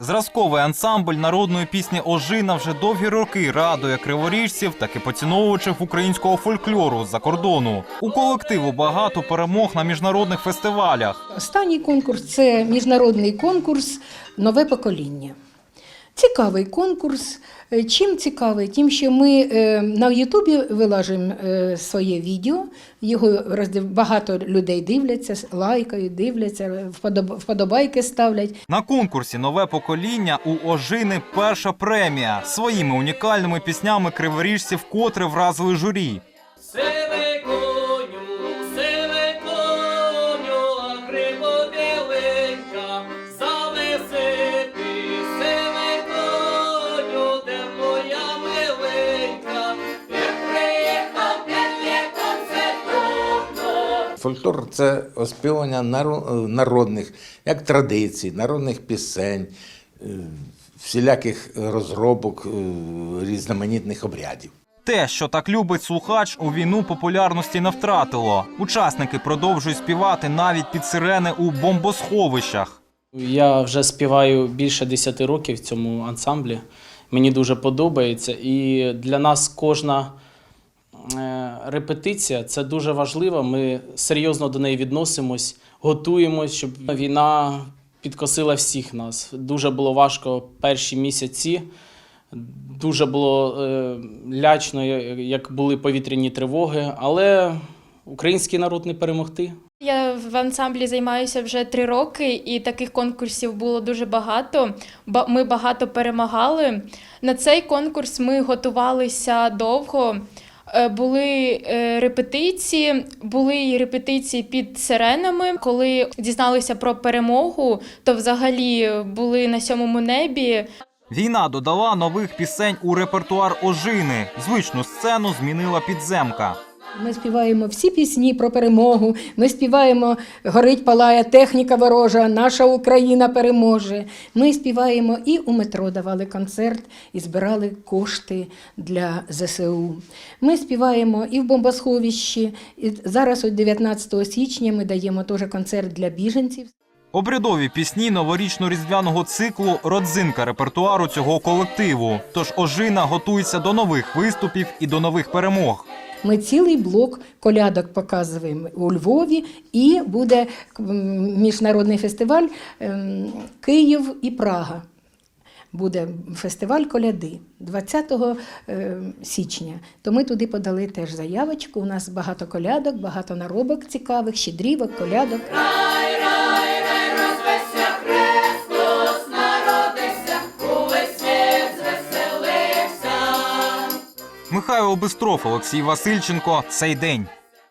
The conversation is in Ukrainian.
Зразковий ансамбль народної пісні Ожина вже довгі роки радує криворіжців, так і поціновувачів українського фольклору з-за кордону. У колективу багато перемог на міжнародних фестивалях. Останній конкурс це міжнародний конкурс Нове покоління. Цікавий конкурс. Е, Чим цікавий? Тим, що ми е, на Ютубі вилажимо е, своє відео, його багато людей дивляться, лайкають, дивляться, вподоб... вподобайки ставлять. На конкурсі нове покоління у Ожини перша премія своїми унікальними піснями криворіжців, котре вразили журі. Фольклор це оспівання народних, як традицій, народних пісень, е, всіляких розробок, е, різноманітних обрядів. Те, що так любить слухач, у війну популярності не втратило. Учасники продовжують співати навіть під сирени у бомбосховищах. Я вже співаю більше 10 років в цьому ансамблі. Мені дуже подобається. І для нас кожна е, репетиція це дуже важливо. Ми серйозно до неї відносимось, готуємось, щоб війна підкосила всіх нас. Дуже було важко перші місяці. Дуже було е, лячно, як були повітряні тривоги, але український народ не перемогти. Я в ансамблі займаюся вже три роки, і таких конкурсів було дуже багато. Ба- Ми багато перемагали. На цей конкурс ми готувалися довго. Е, Були е, репетиції, були репетиції під сиренами. Коли дізналися про перемогу, то взагалі були на сьомому небі. Війна додала нових пісень у репертуар Ожини. Звичну сцену змінила підземка. Ми співаємо всі пісні про перемогу. Ми співаємо Горить палає техніка ворожа, наша Україна переможе. Ми співаємо і у метро давали концерт і збирали кошти для ЗСУ. Ми співаємо і в бомбосховищі. І зараз, от 19 січня, ми даємо теж концерт для біженців. Обрядові пісні новорічно-різдвяного циклу родзинка репертуару цього колективу. Тож Ожина готується до нових виступів і до нових перемог. Ми цілий блок колядок показуємо у Львові, і буде міжнародний фестиваль ем, Київ і Прага. Буде фестиваль коляди 20 е, січня. То ми туди подали теж заявочку. У нас багато колядок, багато наробок цікавих, щедрівок, колядок. Михайло Бистров, Олексій Васильченко. Цей день.